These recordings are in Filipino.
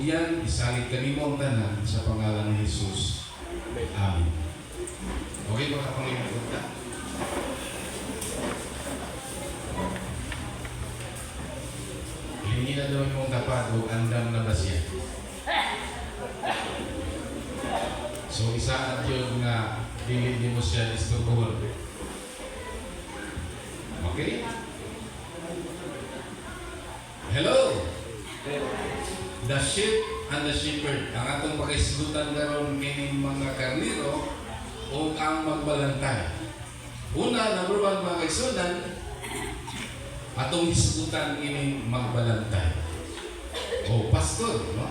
yan isalig kanimo ang tanan sa pangalan ni Jesus. Amen. Okay ba ka Panginoon ka? Hindi na daw mong dapat o andam na ba siya? So isa at yun nga dili di mo siya isturbuhon. Okay? Hello! The sheep and the shepherd. Ang atong pakisgutan karon kining mga karniro o ang magbalantay. Una, number one, mga kaisunan, atong hisgutan kining magbalantay. Oh, pastor, no?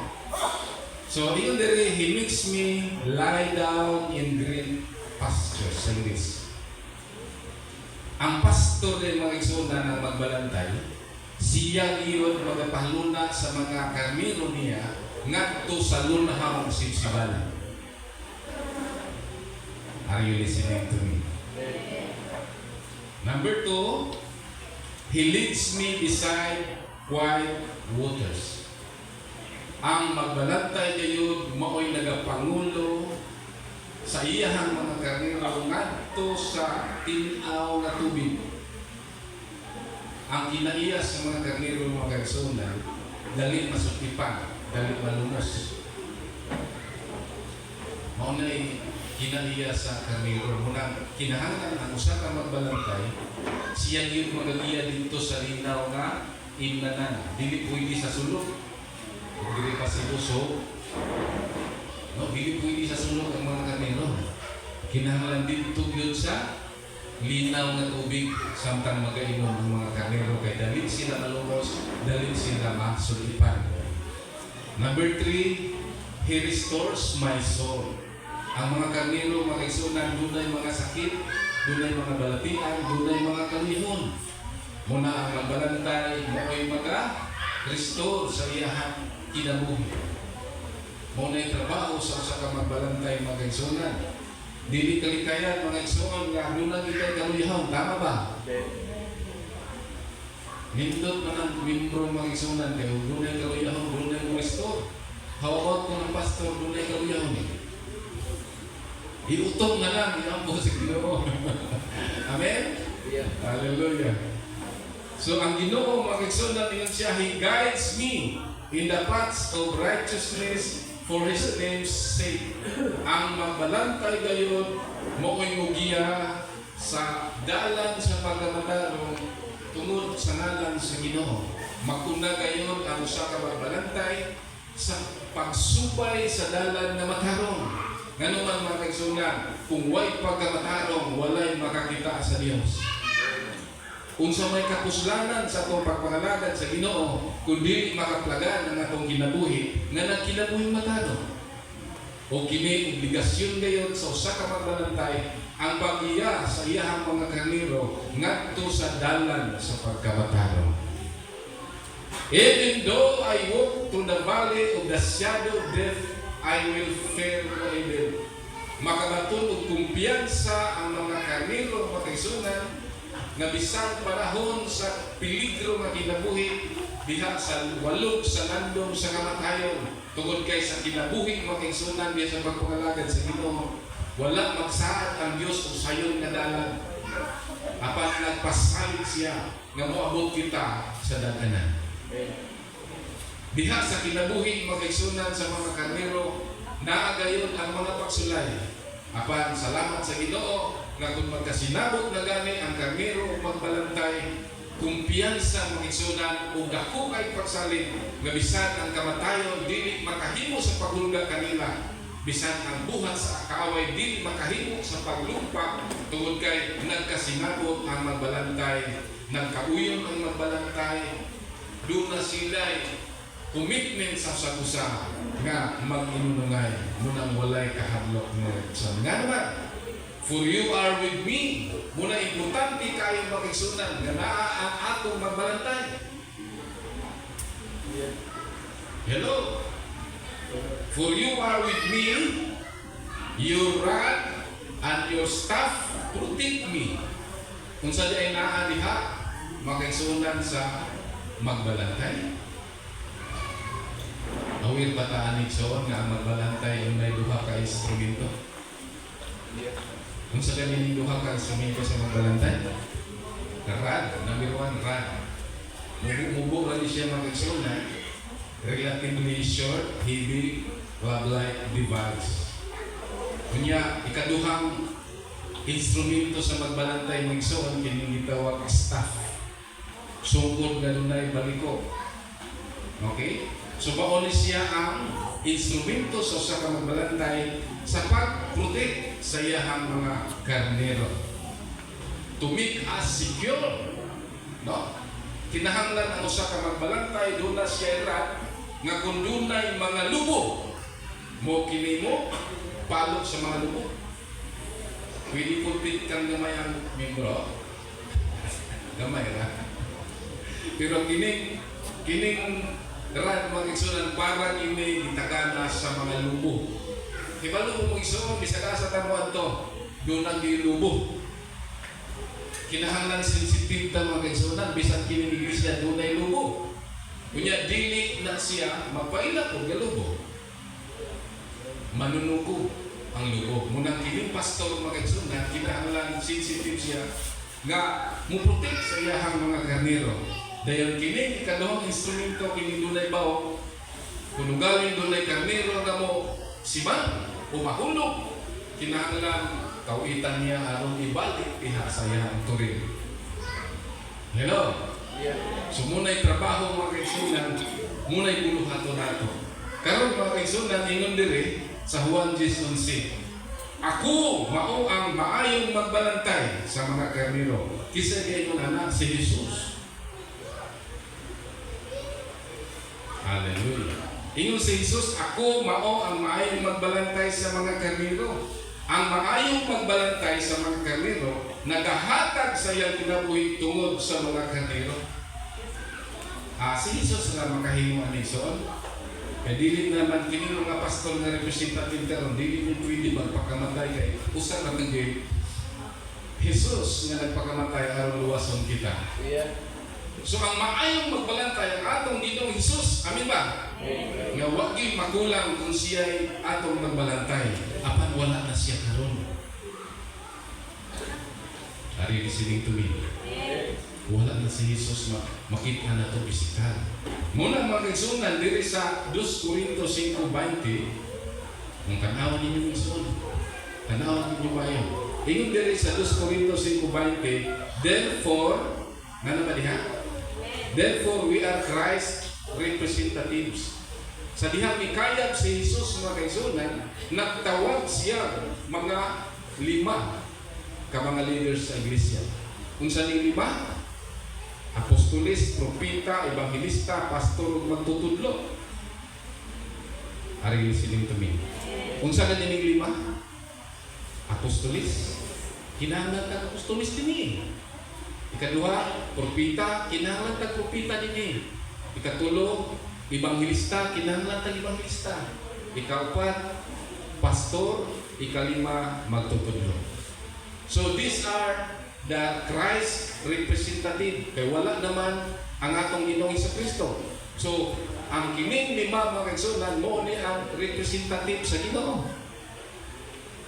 So, yun dere, he makes me lie down in green pastures. English. Ang pastor din mga kaisunan ng magbalantay, siya giyon magapahuluna sa mga karmino niya ngadto sa lunahang sibsibalan. Are you listening to me? Number two, He leads me beside quiet waters. Ang magbalantay gayon mao'y nagapangulo sa iyahang mga karniro ngadto sa tinaw nga tubig ang kinaiya sa mga karniro mga kagsuna, dali masutipan, dali malumos. Maunay kinaiya sa karniro. Muna, kinahanglan ang usa ka magbalantay, siya yung magagiya dito sa linaw nga imnanan. Dili pwede sa sulok. Dili pa si Luso, no, dili pwede sa sulok ang mga karniro. Kinahanglan dito yun sa linaw na tubig samtang magainom ng mga karnero kay dalit sila malumos, dalit sila masulipan. Number three, He restores my soul. Ang mga karnero, mga isunan, dunay mga sakit, dunay mga balatian, dunay mga kalihon. Muna ang magbalantay, mo'y maga-restore sa iyahang kinabuhi. Muna'y trabaho sa usa ka magbalantay, mga. Dili kalikayan mga igsoon nga nuna kita kaluyahaw, tama ba? Nindot man ang membro mga igsunan kayo, dunay kaluyahaw, dunay restore. Hawakot ko ng pastor, dunay kaluyahaw ni. Iutong na lang, iampo sa Ginoo. Amen? Hallelujah. So ang Ginoo mga igsunan niyon siya, He guides me in the paths of righteousness for His name's sake. Ang magbalantay gayon, mo'y mugiya sa dalan sa pagkamadaro tungod sa ngalan sa Ginoo. Magkuna gayon ang usa ka magbalantay sa pagsubay sa dalan na matarong. Ngano man mga kaigsunan, kung way pagkamatarong, walay makakita sa Dios. Unsa may kapuslanan sa atong pagpangalagad sa Ginoo, kundi makaplagan ang atong kinabuhi nga nagkinabuhi matado. O kini obligasyon gayon sa usa ka magbalantay ang pag-iya sa iyahang mga karniro ngadto sa dalan sa pagkamataro. Even though I walk through the valley of the shadow of death, I will fear no evil. Makabaton og kumpiyansa ang mga karniro makaisunan nga bisan panahon sa peligro nga kinabuhi diha sa walog sa landong sa kamatayon. Tungod kay sa kinabuhi makingsunan diha sa pagpangalagad sa Ginoo wala magsaad ang Dios og sayon nga dalan apan nagpasalig siya nga moabot kita sa daganan. Diha sa kinabuhi makingsunan sa mga karnero naagayon ang mga pagsulay. Apan salamat sa Ginoo nga kung magkasinabot na gani ang karnero o magbalantay, kumpiyansa mga igsunan o dako kay pagsalit nga bisan ang kamatayon dili makahimo sa paghulga kanila. Bisan ang buhat sa kaaway dili makahimo sa paglumpa tungod kay nagkasinabot ang magbalantay nagkauyon ang magbalantay. Doon na sila commitment sa usa nga mag-inunungay munang walay kahadlok mo sa nga naman For you are with me. Muna importante kayo makisunan nga naa ang atong magbalantay. Hello? For you are with me, your rod and your staff protect me. Kung sa ay naa diha, makisunan sa magbalantay. Awir bataan igsoon nga ang magbalantay yung may duha ka instrumento. Kung sa ganin duha ka instrumento sa magbalantay, rad, number one, rad. Mubo-mubo lang siya mag-igsoon na relatively short, heavy, rod-like device. Kunya, ikaduhang instrumento sa magbalantay ng igsoon kining gitawag staff. Sungkod na dunay baliko. Okay? So mauni siya ang instrumento sa usa ka magbalantay sa pag-protect sa iyahang mga karnero. To make us secure. No? Kinahanglan ang usa ka magbalantay doon na siya rat nga kung dunay mga lubo mo kini mo palok sa mga lubo. Pwede pulpit kang gamay ang membro. Gamay ra. Pero kining kining Darat mga igsunan parang ini gitagana sa mga lubo. Hibalo mo mga igsunan, bisag sa tamuan to, doon ang gilubo. Kinahanglan sensitive ta mga igsunan, bisag kini iglesia doon ay lubo. Kunya dili na siya magpaila ko galubo. Manunuko ang lubo. Munang kining pastor mga igsunan, kinahanglan sensitive siya nga muprotek sa iyahang mga karnero. Dayon kini ikaduhang instrumento kini dunay bao kuno gawin dunay karnero nga mo siman o mahulog kinahanglan kawitan niya aron ibalik diha sa iyang turin. Hello. So muna'y trabaho mga kaigsunan, muna'y buluhato nato. Karon mga kaigsunan ingon diri sa Juan 10:11. Ako mao ang maayong magbalantay sa mga karnero. Kisa kay anak si Jesus. Hallelujah. Ingon si Jesus, ako mao ang maayong magbalantay sa mga karnero. Ang maayong magbalantay sa mga karnero, nagahatag sa iyang kinabuhi tungod sa mga karnero. Ah, si Jesus na makahimo ani son. Kaya dili naman kini mga pastor nga representative karon dili mo pwede magpakamatay kay usa na ng Jesus nga nagpakamatay aron luwason kita. So ang maayong magbalantay ang atong Ginoong Hesus. Amin ba? Nga wa gyud makulang kung siya ay atong magbalantay. Apan wala na siya karon. Are you listening to me? Wala na si Jesus ma makita na to pisikal. Muna mga kaigsunan diri sa 2 Corinto 5:20 kung tanawan ninyo igsoon. Tanawan ninyo ba yun? Ingon diri sa 2 Corinto 5:20, therefore, nga na ba diha? Therefore, we are Christ representatives. Sa dihang mikayag si Jesus mga kaisunan, nagtawag siya mga lima ka mga leaders sa iglesia. Kung sa lima, apostolis, propita, evangelista, pastor, ug magtutudlo. Ari listening to me. Kung sa ning lima, apostolis, kinahanglan ka apostolis din eh. Ikaduha, propita, kinahanglan tag propita din eh. Ikatulo, evangelista, kinahanglan tag evangelista. Ikaapat, pastor, ikalima, magtutudlo. So these are the Christ representative. Kaya wala naman ang atong Ginoong sa Kristo. So, ang kining lima mga kaigsunan mo ni ang representative sa Ginoo.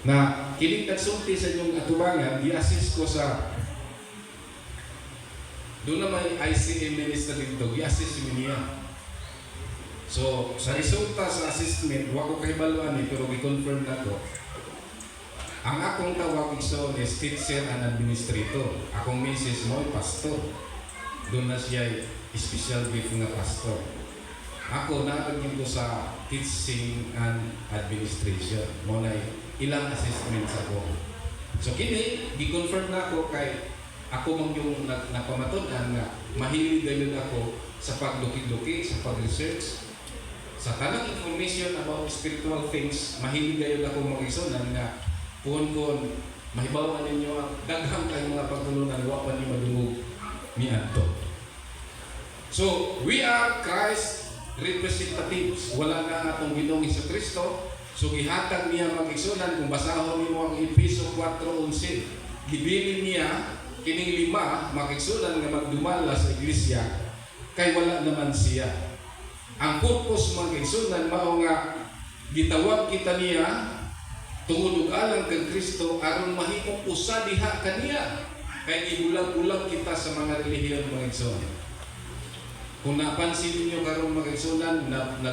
Na kining nagsulti sa inyong atubangan, i-assist ko sa doon na may ICM minister dito, i-assist mo niya. So, sa resulta sa assessment, wag ko kahibaluan eh, pero i-confirm na to. Ang akong tawag iso is teacher and administrator. Akong misis mo, pastor. Doon na siya special gift nga pastor. Ako, nakagin ko sa teaching and administration. Mo na ilang assessments ako. So, kini, gi-confirm na ako kay ako mang yung nag, napamatunan nga mahilig gayon ako sa pagluki-luki, sa pag-research, sa tanang information about spiritual things, mahilig gayon ako mag-isunan nga puhon-puhon, mahibawan ninyo ang daghang kayong mga pagtulunan, wa pa ni madungog ni Anto. So, we are Christ representatives. Wala na atong Ginoong Hesus Kristo. So, gihatag niya mag-isunan kung basahon nimo ang Episo 4.11. Gibilin niya kining lima makigsunan nga magdumala sa iglesia kay wala naman siya. Ang purpose mga kaigsunan mao nga gitawag kita niya tungod ug alang kay Kristo aron mahimong usa diha kaniya kay gibulag-bulag kita sa mga relihiyon mga kaigsunan. Kung napansin ninyo karon mga na, na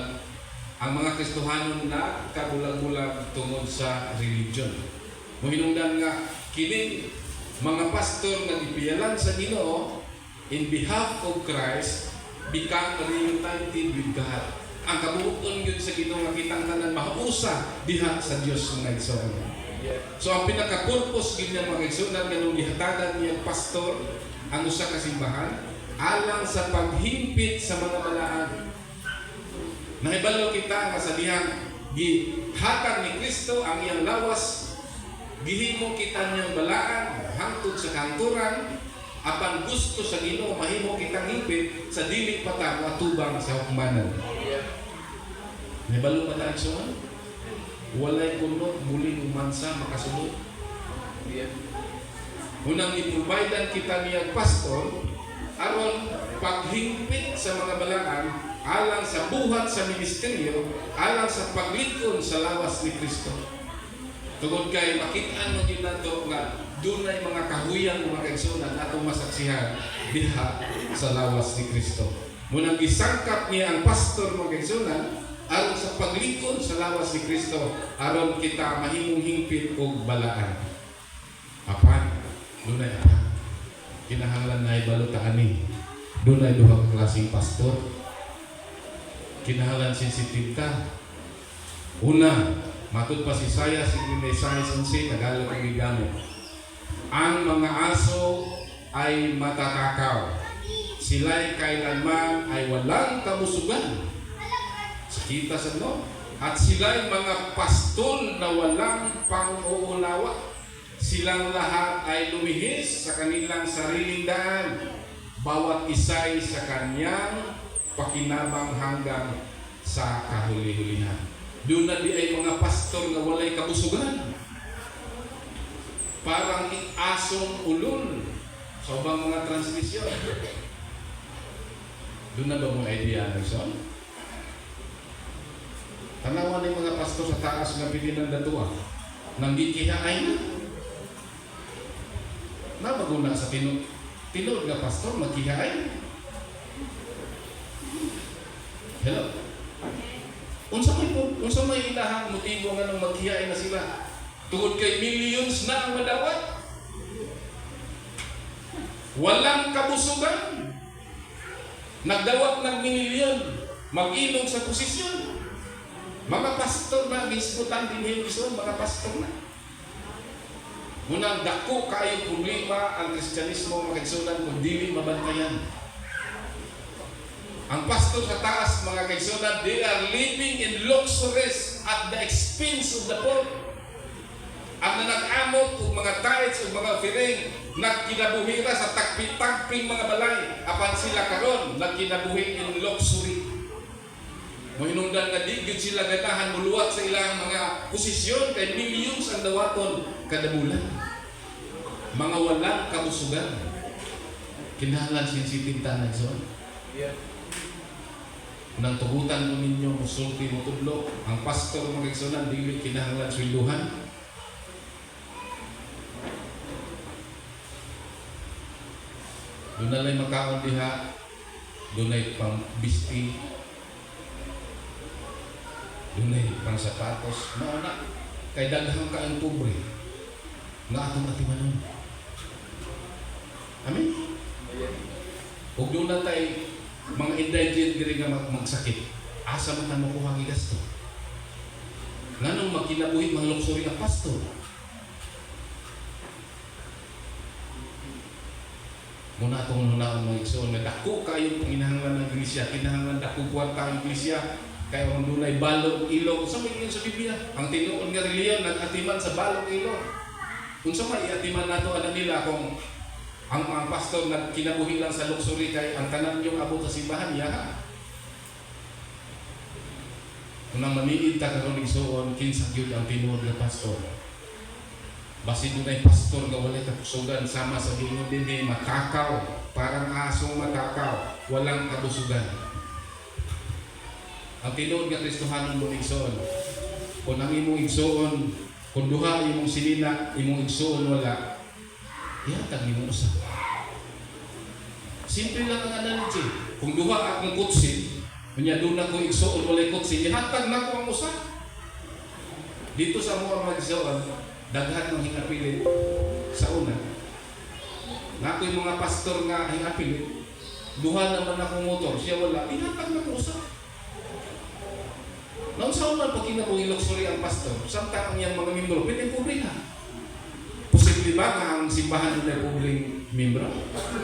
ang mga Kristohanon na kabulag-bulag tungod sa religion. Muhinungdan nga kini mga pastor nga gipiyalan sa Ginoo in behalf of Christ become reunited with God. Ang kabuuton yun sa Ginoo nga kitang tanan mausa diha sa Dios nga igsoon. So ang pinaka-purpose gid niya mga igsoon nga nung gihatagan niya pastor ang usa ka simbahan alang sa paghimpit sa mga balaan. Nahibalo kita nga sa dihang gihatag ni Kristo ang iyang lawas gihimo kita niyang balaan hangtod sa kanturan apan gusto sa Ginoo mahimo kitang hipit sa dili patag atubang sa hukmanan. Nahibalo pa tayo suman? Walay kuno muling umansa makasunod. Unang iprovidean kita niya pastor aron paghimpit sa mga balaan alang sa buhat sa ministeryo, alang sa paglikon sa lawas ni Kristo. Tungod kay makitaan mo yun nato nga dunay mga kahuyang mga kaigsunan atong masaksihan diha sa lawas ni Kristo. Munang gisangkap niya ang pastor mga kaigsunan aron sa paglikon sa lawas ni Kristo aron kita mahimong hingpit og balaan. Apan, dunay apan. Kinahanglan na ibalutaan ni. Dunay duha ka klaseng pastor. Kinahanglan sensitive ka. Una, matud pa si Saya, si Isaiah 11, Tagalog ang gigamit. Ang mga aso ay matatakaw. Sila'y kailanman ay walang kamusugan. Kita sa no? At sila'y mga pastol na walang pang-uunawa. Silang lahat ay lumihis sa kanilang sariling daan. Bawat isa'y sa kanyang pakinabang hanggang sa kahuli-hulihan. Doon na di ay mga pastor na walay kabusugan. Parang asong ulol sa ubang mga transmisyon. Doon na ba mo idea, Nelson? Tanawan ng mga pastor sa taas nga pilihan datuwa. Nang gikihaay na. Na maguna sa tinod. Tinod nga pastor, magkihaay. Hello? Unsa may unsa may ilahang motibo nga nang maghiyain na sila? Tungod kay millions na ang madawat. Walang kabusugan. Nagdawat ng milyon. Mag-ilong sa posisyon. Mga pastor na, gisputan din Hilson, mga pastor na. Munang dako kayo problema ang Kristyanismo mga kaigsunan kung dili mabantayan. Ang pastor sa taas, mga kaigsunan, they are living in luxuries at the expense of the poor. Ang nanag-amot ug mga tithes ug mga offering nagkinabuhira sa tagpi-tagping mga balay apan sila karon nagkinabuhi in luxury. Mahinungdan nga di gyud sila ganahan muluwat sa ilang mga posisyon kay millions ang dawaton kada bulan. Mga walang kabusugan. Kinahanglan sensitive tanag son. Nang tugutan mo ninyo, musulti mo tudlo, ang pastor mga igsunan, dili kinahanglan swelduhan. Doon na lang makaon diha, doon ay pang bisti, doon ay pang sapatos, mauna, kay daghang ka ang pobre, nga atong atimanon. Amen? Huwag doon na tayo, mga indigent diri nga mag magsakit, asa man na makuha ang gasto. Nganong magkinabuhi mga luxury ang pastor? Muna itong nunaon mga igsoon na dako kayo kinahanglan ng iglesia, kinahanglan dako kwarta ang iglesia, kaya ang dunay balog ilog. Sa may sa Biblia, ang tinuon nga reliyon nag-atiman sa balog ilog. Kung sa may atiman nato ano nila kung ang mga pastor na kinabuhi lang sa luxury kay ang tanan yung abot sa simbahan ya. Kung ang maniid ta karon igsoon kinsa gyud ang tinuod nga pastor. Basi dunay pastor nga walay kapusugan sama sa gingon din ni matakaw, parang asong matakaw, walang kabusugan. ang tinuod nga Kristohanon mo igsoon. Kung ang imong igsoon, kung duha imong sinina, imong igsoon wala, ihatag imong usa. Simple lang ang analogy. Kung duha akong kutsi, kanya doon ako igsoon walay kutsi, ihatag na ko ang usa. Dito sa mga magsoon, daghan ng hingapilit sa una. Nga yung mga pastor nga hingapilit, duha naman akong motor, siya wala, ihatag na ko usa. Nang sa una, pag kinabong iluksuri ang pastor, samtang ang iyang mga membro, pwede pobre na. Posible ba ang simbahan nila pobreng membro?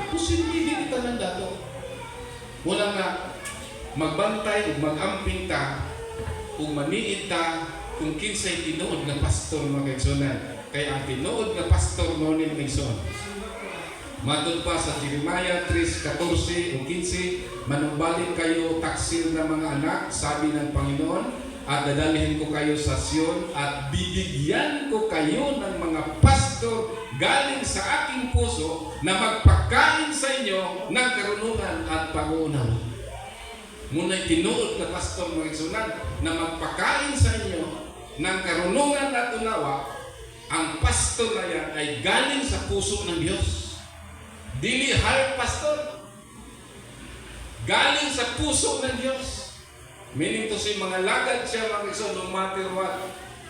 Posible, hindi kita ng dato. Wala nga, magbantay o magamping ta, kung maniid ta, kung kinsay tinuod nga pastor mga kaigsunan. Kaya ang tinuod nga pastor mo ni mga igsoon. Matod pa sa Jeremiah 3:14 o 15, manumbalik kayo taksil na mga anak, sabi ng Panginoon, at dadalhin ko kayo sa Sion at bibigyan ko kayo ng mga pastor galing sa aking puso na magpakain sa inyo ng karunungan at pag-uunaw. Ngunit tinuod na pastor mga igsunan na magpakain sa inyo ng karunungan at unawa, ang pastor na yan ay galing sa puso ng Diyos. Dili hired pastor. Galing sa puso ng Diyos. Meaning to say, mga lagad siya mga igsoon, no matter what.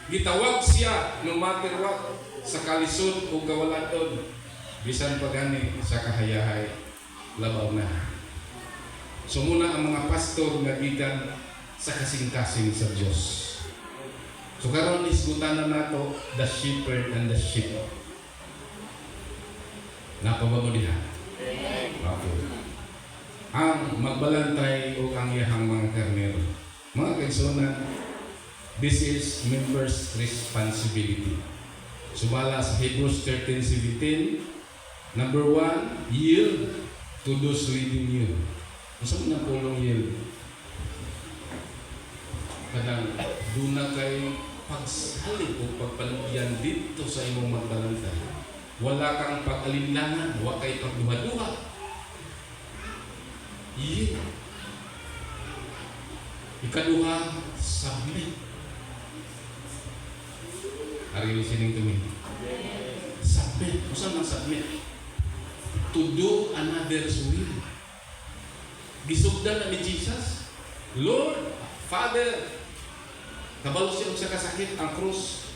Gitawag siya, no matter what, sa kalisod o kawaladon. Bisan pa gani sa kahayahay, labaw na. So muna ang mga pastor nga gikan sa kasing-kasing sa Diyos. So karon isgutanan nato the shepherd and the sheep. Napaba mo diha? Okay. Ang magbalantay o ang iyahang mga karnero. Mga kaigsunan, this is members' responsibility. Sumala sa Hebrews 13:17, number one, yield to those leading you. Gusto mo na pulong yield? Kadang, doon na kay pagsalig o pagpanugyan dito sa imong magbalantay. Wala kang pag-alinlangan, wala kay pagduha-duha. Yield. Ikaduha, submit. Are you listening to me? Submit. Kung saan ang submit? To do another's will. Gisugdan na ni Jesus. Lord, Father, kabalo siya sa kasakit ang krus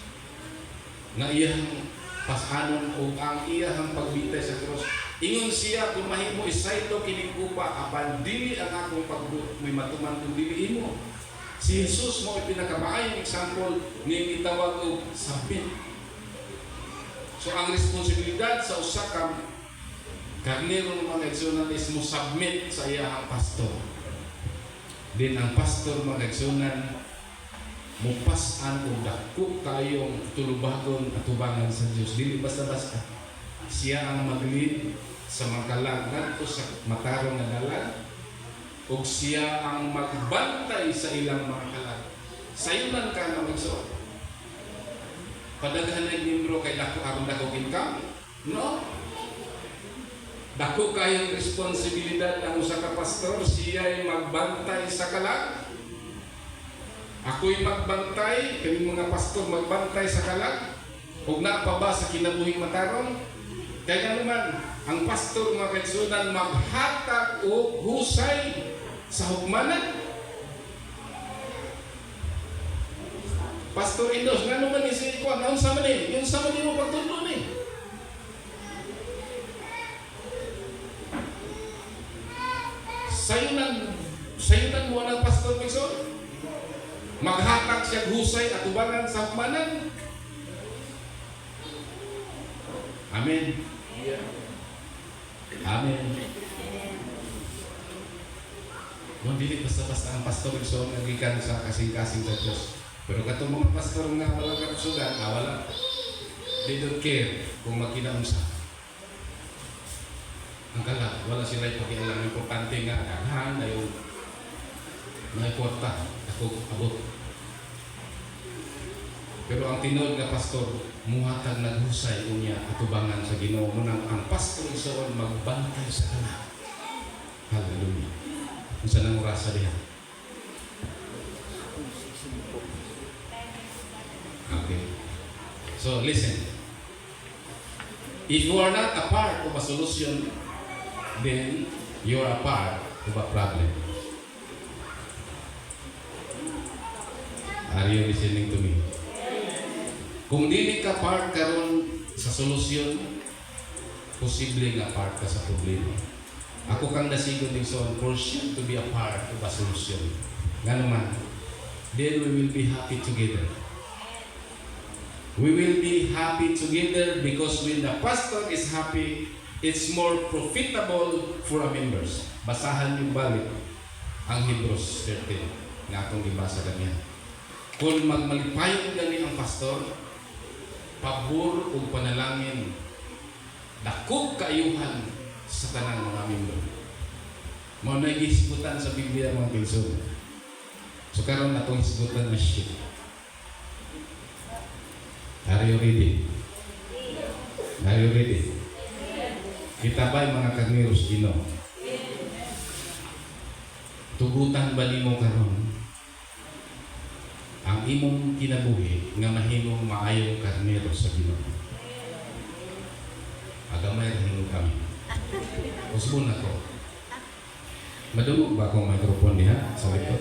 nga iyang pasanon o ang iyang pagbitay sa krus. Ingon siya kung mahimo isayto kining kupa apan dili ang akong pagbuot may matuman kung dili imo. Si Jesus mo pinakamaayong example ni itawag og submit. So ang responsibilidad sa usa ka karnero ng mga igsunan is mo submit sa iyahang pastor. Din ang pastor mga igsunan mupasan o dako kayong tulubagon at tubangan sa Diyos. Dili basta-basta. Siya ang mag-lead sa mga kalag ngadto sa matarong nga dalan ug siya ang magbantay sa ilang mga kalag. Sayunan ka na magsuot. Padaghan na membro kay dako aron dako income? No. Dako kayong responsibilidad ng usa ka pastor, siya ay magbantay sa kalag. Ako'y magbantay, kaming mga pastor magbantay sa kalag. Huwag na pa ba sa kinabuhing matarong? Kaya naman, ang pastor mga kaigsunan maghatag o husay sa hukmanan. Pastor Indos, nga naman ni si Kwan, naon sa mani? Yung sa mani mo pagtulo ni. Sayunan, sayunan mo ng pastor Mixon. Maghatag siya husay at ubangan sa hukmanan. Amen. Amen. Mo dili basta-basta ang pastor so nagikan sa kasing-kasing sa Dios. Pero katong mga pastor nga wala kapusugan, ah, wala. They don't care kung makinaon sa. Ang kala, wala sila pakialam. Importante nga, daghan na yung mga kwarta. Ako, abot. Pero ang tinod nga pastor, muhatag naghusay unya atubangan sa Ginoo mo nang ang pastor isoon magbantay sa kana. Hallelujah. Unsa nang oras sa diha? Okay. So listen. If you are not a part of a solution, then you are a part of a problem. Are you listening to me? Kung dili ka part karon sa solusyon, posible nga part ka sa problema. Ako kang nasigon din for sure to be a part of a solution. Nga naman, then we will be happy together. We will be happy together because when the pastor is happy, it's more profitable for our members. Basahan yung balik ang Hebrews 13 nga akong gibasa ganyan. Kung magmalipayon gani ang pastor, pabor o panalangin, dakog kaayuhan sa tanang mga membro. Mo na gisgutan sa Biblia mga kilson. So karon na itong hisgutan na shit. Are you ready? Are you ready? Kita ba mga kagniros Gino? Tugutan ba nimo karon imong kinabuhi nga mahimong maayong karnero sa Ginoo? Agamay rin kami. Usbon na ko. Madungog ba akong microphone diha sa likod?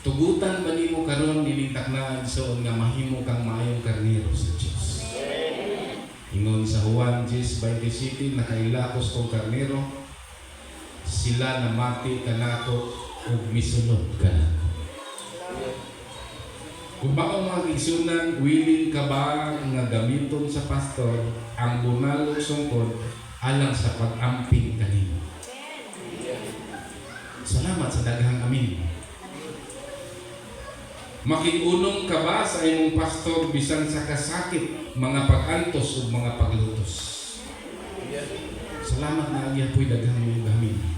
Tugutan ba nimo karon ninintak na igsoon nga mahimo kang maayong karnero sa Dios. Ingon sa Juan 10:27 nakailakos kong karnero sila namati kanako ug misunod kanako. Kung baka mga igsunan, willing ka ba nga gamiton sa pastor ang bunal ug sungkod alang sa pag-amping kanimo? Salamat sa daghang amin. Makiunong ka ba sa imong pastor bisan sa kasakit, mga pag-antos ug mga paglutos? Salamat na agya po'y daghang gamin.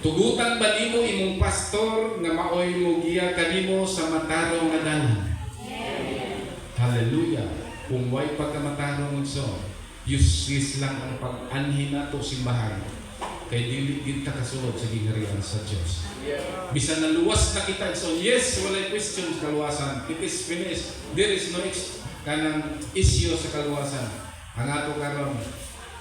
Tugutan ba nimo imong pastor nga maoy mo giya kanimo sa matarong nga dalan? Hallelujah. Kung way pagkamatarong so, useless lang ang pag-anhin nato simbahan kay dili gid ta kasulod sa gingarian sa Dios. Bisan naluwas na kita so yes walay question sa kaluwasan. It is finished. There is no ex kanang issue sa kaluwasan. Ang ato karon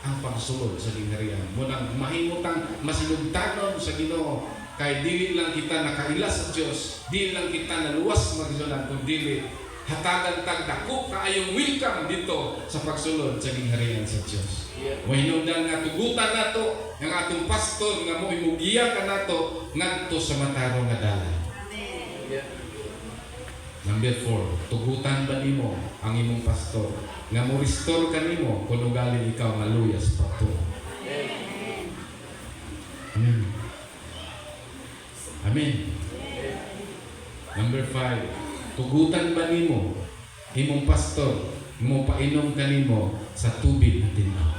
ang pagsulod sa gingarian. Munang mahimutang masinugtanon sa Ginoo kay dili lang kita nakailas sa Dios, dili lang kita naluwas magsulan kun dili hatagan tag dako kaayong welcome dito sa pagsulod sa gingarian sa Dios. Mahinungdan nga tugutan nato ang atong pastor nga mo imugiya ka nato ngadto sa matarong nga dalan. Number four, tugutan ba nimo ang imong pastor nga mo restore kanimo kung ugali ikaw nga luyas pa to. Amen. Amen. Number five, tugutan ba nimo imong pastor mo painom kanimo sa tubig na tinaw.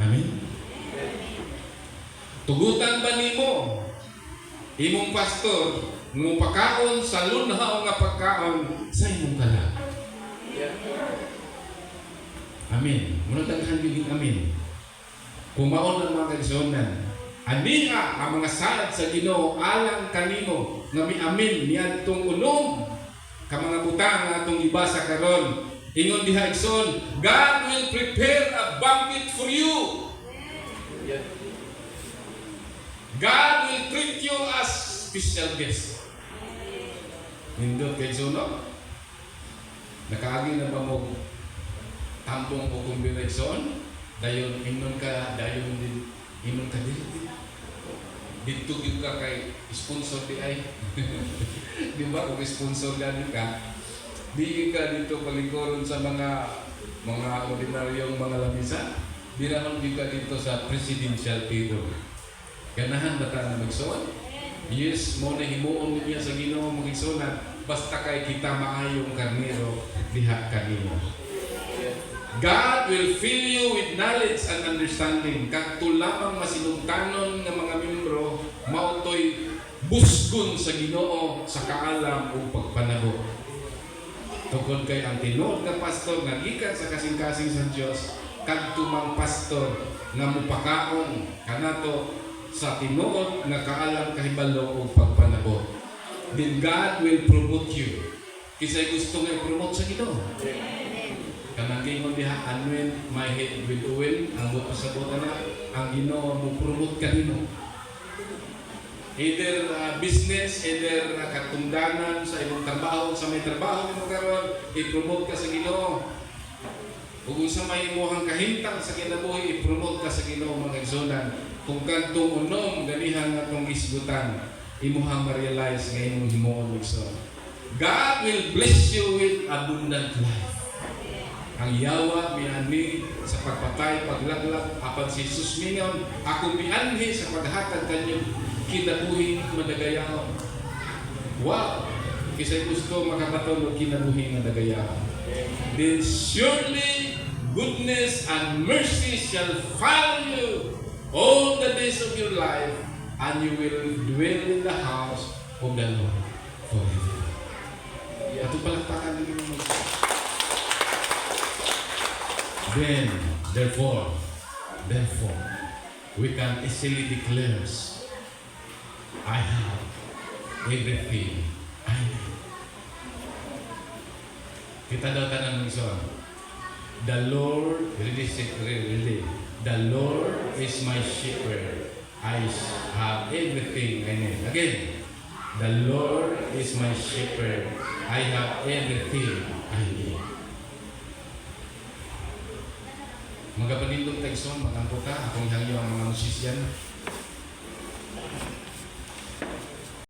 Amen. Tugutan ba nimo imong pastor mo pakaon sa lunhaw nga pagkaon sa imong kalag. Amen. Muna daghan yung amen. Kumaon ang mga kaisonan. Aniha ang mga salad sa Ginoo alang kanimo nga miamin niadtong unom ka mga butang nga atong ibasa karon. Ingon diha igsoon, God will prepare a banquet for you. God will treat you as special guest. Nindot kay Suno. Nakaagi na ba mo tampong o kombinasyon? Dayon, inon ka, dayon din, inon ka din. Dito yung ka kay sponsor di ay. di ba kung sponsor gani ka, di ka dito palikuron sa mga mga ordinaryong mga lamisa. Di naman di ka dito sa presidential table. Ganahan ba ta na magsuon? Yes, mo na himuon niya sa Ginoo magigsunan basta kay kita maayong karnero diha kanino. God will fill you with knowledge and understanding. Kadto lamang masinungtanon nga mga membro mautoy busgon sa Ginoo sa kaalam ug pagpanabot. Tungkol kay ang tinuod nga pastor nga gikan sa kasing-kasing sa Dios kadto mang pastor nga mupakaon kanato sa tinuod nga kaalam kahibalo ug pagpanabot. then God will promote you. Kisay gusto nga i-promote sa Ginoo. Kanang gingon diha anoint my head with oil, ang buta sa buta na ang Ginoo mo promote kanino. Either uh, business, either uh, katungdanan sa imong trabaho, sa may trabaho mo karon, i-promote ka sa Ginoo. Ug unsa may imong kahintang sa kinabuhi, i-promote ka sa Ginoo mga igsoon. Kung kantong unom ganihan nga tong isgutan, imuhang ma-realize nga imong himuon igsoon. God will bless you with abundant life. Ang yawa miani sa pagpatay, paglaglag, apan si Jesus mingon, ako mianhi sa paghatag kanyo kinabuhi madagayaon. Wow! Kisay gusto makabaton og kinabuhi madagayaon. Then surely goodness and mercy shall follow you all the days of your life, and you will dwell in the house of the Lord forever. Ito palakpakan din mo. Then, therefore, therefore, we can easily declare, I have everything I need. Kita daw tanan ng isa. The Lord, really, really, really, the Lord is my shepherd. I have everything I need. Again, the Lord is my shepherd. I have everything I need. Magapanindong tagson, magampo ka, akong hangyo ang mga musisyan.